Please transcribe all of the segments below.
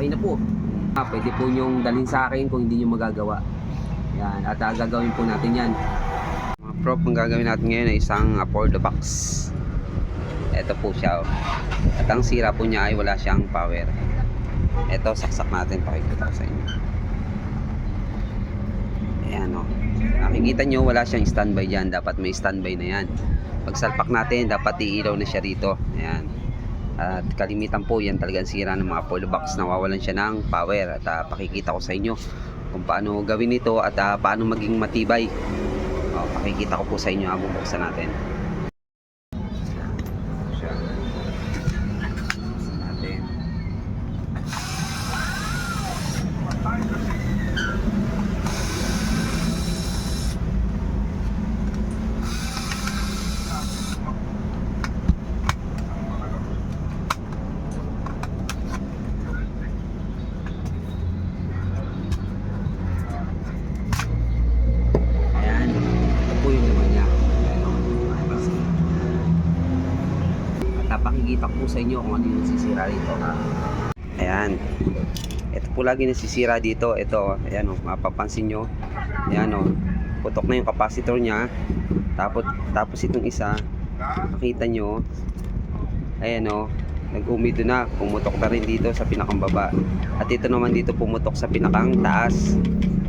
okay na po. Ah, pwede po nyong dalhin sa akin kung hindi nyo magagawa. Yan, at ah, gagawin po natin yan. Mga prop, ang gagawin natin ngayon ay isang uh, for the box. Ito po siya. oh. At ang sira po niya ay wala siyang power. Ito, saksak natin. Pakikita ko sa inyo. Ayan o. Nakikita nyo, wala siyang standby dyan. Dapat may standby na yan. Pag salpak natin, dapat iilaw na siya rito. Ayan. At kalimitan po, yan talagang sira ng mga polo box. Nawawalan siya ng power. At ah, pakikita ko sa inyo kung paano gawin ito at ah, paano maging matibay. O, pakikita ko po sa inyo habang buksan natin. Siya. Buksan natin. Ayan. Ito po yung naman niya. Ayan o. At napakikita ko sa inyo kung ano yung nasisira rito. Ha? Ayan. Ito po lagi nasisira dito. Ito, oh. ayan o. Mapapansin nyo. Ayan o. Putok na yung capacitor niya. Tapos, tapos itong isa, makita nyo, ayan o, nag-umido na, pumutok na rin dito sa pinakang baba. At ito naman dito pumutok sa pinakang taas.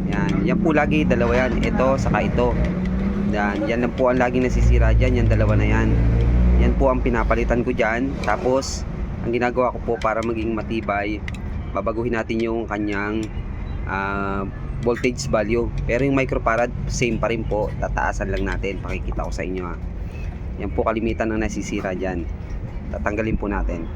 Yan, yan po lagi, dalawa yan. Ito, saka ito. Yan, yan lang po ang lagi nasisira dyan, yan dalawa na yan. Yan po ang pinapalitan ko dyan. Tapos, ang ginagawa ko po para maging matibay, babaguhin natin yung kanyang ah, voltage value. Pero yung microfarad, same pa rin po. Tataasan lang natin. Pakikita ko sa inyo ha. Yan po kalimitan ng nasisira dyan. Tatanggalin po natin.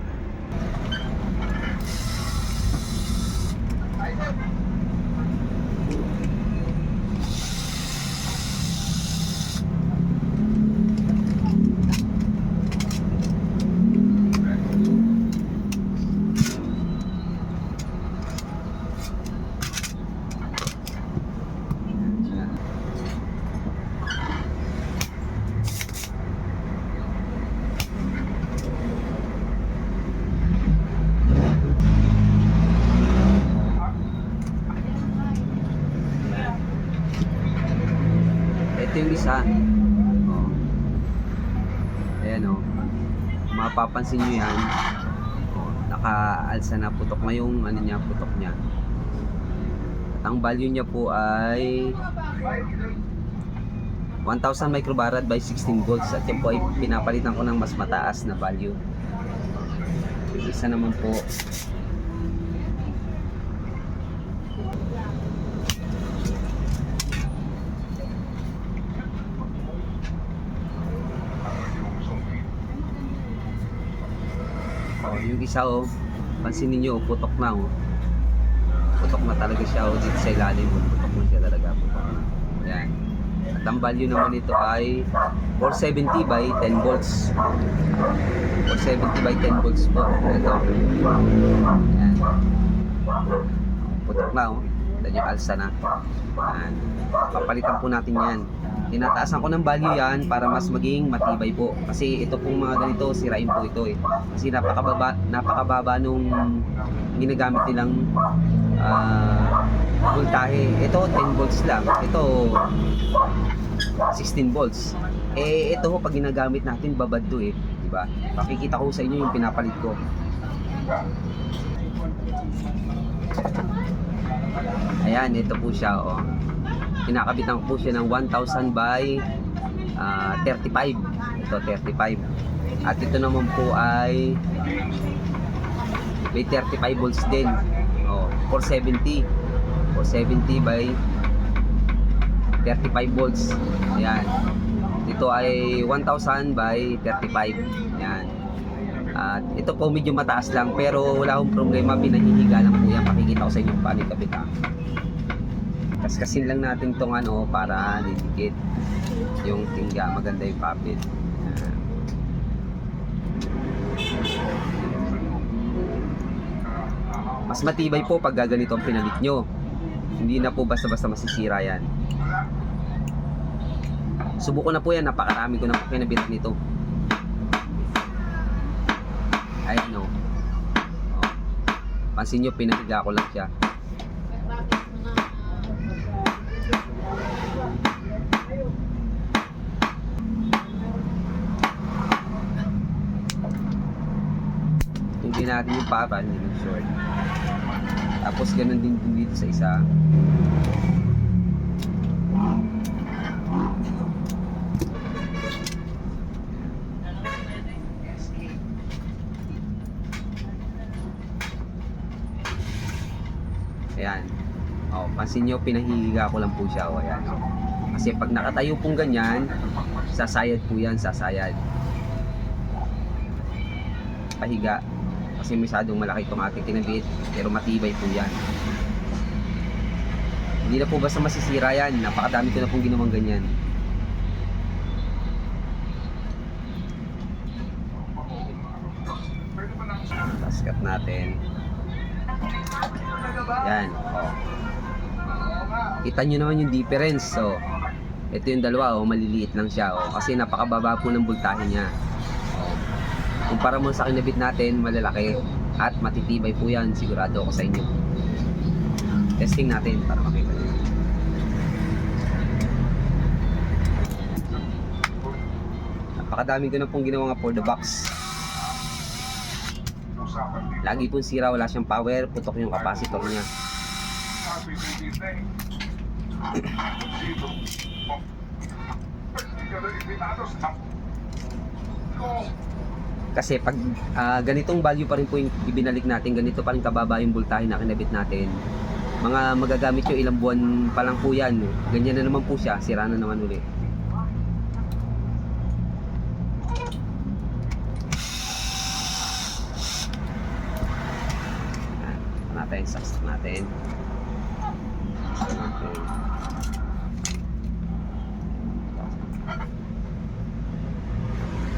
Isa. Oh. Ayan. Oh. Mapapansin nyo yan. Oh, Naka-alsa na putok na yung ano niya, putok niya. At ang value niya po ay 1,000 microfarad by 16 volts. At yan po ay pinapalitan ko ng mas mataas na value. Yung isa naman po yung isa oh, pansinin niyo oh, putok na oh. Putok na talaga siya oh, dito sa ilalim oh. Putok na siya talaga. Putok na. Yan. At ang value naman nito ay 470 by 10 volts. 470 by 10 volts po. Ito. Yan. Putok na oh. Ito yung alsa na. Yan. Papalitan po natin yan. Tinataasan ko ng value yan para mas maging matibay po. Kasi ito pong mga ganito, sirain po ito eh. Kasi napakababa, napakababa nung ginagamit nilang ah, voltahe. Ito 10 volts lang. Ito 16 volts. Eh ito ho pag ginagamit natin babad to eh, di ba? Pakikita ko sa inyo yung pinapalit ko. Ayan, ito po siya oh. Kinakabitan ko po siya ng 1,000 by ah, 35. Ito 35. At ito naman po ay may 35 volts din. Oh, 470. 470 by 35 volts. Ayan. Ito ay 1,000 by 35. Ayan. At ito po medyo mataas lang pero wala akong problema. Pinahihiga lang po yan. Pakikita ko sa inyo paano ikabit. Kaskasin lang natin tong ano para didikit yung tingga. Maganda yung papit. Mas matibay po pag gaganito ang pinalit nyo. Hindi na po basta-basta masisira yan. Subuko na po yan. Napakarami ko na po kinabit nito. Ayan o. Oh. Pansin nyo, pinahiga ko lang siya. Tungkin natin yung papa, hindi mag short. Tapos ganun din dito sa isa. Ayan. Oh, pansin nyo, pinahihiga ko lang po siya. Oh, ayan. Kasi pag nakatayo pong ganyan, sasayad po yan, sasayad. Pahiga. Kasi masyadong malaki itong ating kinabit, pero matibay po yan. Hindi na po basta masisira yan. Napakadami ko na pong ginawang ganyan. Tapos cut natin. Yan. Oh. Kita nyo naman yung difference. So, ito yung dalawa, oh, maliliit lang siya. Oh, kasi napakababa po ng voltahe niya. Kumpara mo sa kinabit natin, malalaki. At matitibay po yan, sigurado ako sa inyo. Testing natin para makita nyo. Napakadami ko na pong ginawa nga for the box. Lagi pong sira, wala siyang power, putok yung capacitor niya. Kasi pag ah, ganitong value pa rin po yung ibinalik natin, ganito pa rin kababa yung voltahe na kinabit natin. Mga magagamit nyo ilang buwan pa lang po yan. Ganyan na naman po siya, sira na naman uli. Yan, natin yung saksak natin. Okay.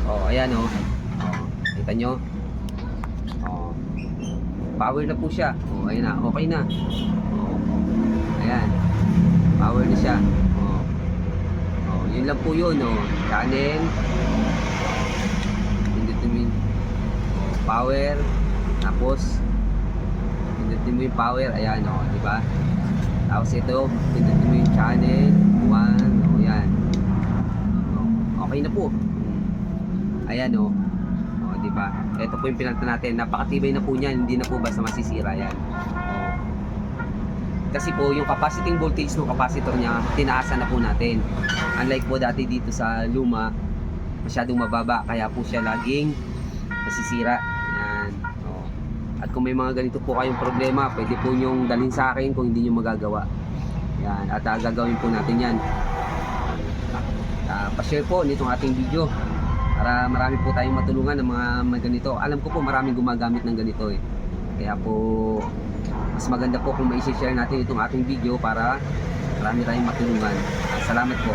Oh, ayan oh. Kita nyo? Oh. Power na po siya. Oh, ayan na. Okay na. Oh. Ayan. Power na siya. Oh. Oh, yun lang po yun, oh. Channel. Pindutin mo. Oh, power. Tapos, pindutin mo yung power. Ayan, oh. Di ba? Tapos ito, pindutin mo yung channel. One. Oh, yan. Oh, okay na po. Ayan oh. Oh, di ba? Ito po yung pinalta natin. Napakatibay na po niyan, hindi na po basta masisira 'yan. Kasi po yung capacity voltage ng capacitor niya, tinaasan na po natin. Unlike po dati dito sa luma, masyadong mababa kaya po siya laging nasisira. Yan. Oh. At kung may mga ganito po kayong problema, pwede po nyong dalhin sa akin kung hindi nyo magagawa. Yan. At uh, gagawin po natin yan. Uh, pa-share po nitong ating video para marami po tayong matulungan ng mga, mga ganito. Alam ko po maraming gumagamit ng ganito eh. Kaya po mas maganda po kung mai-share natin itong ating video para marami tayong matulungan. Salamat po.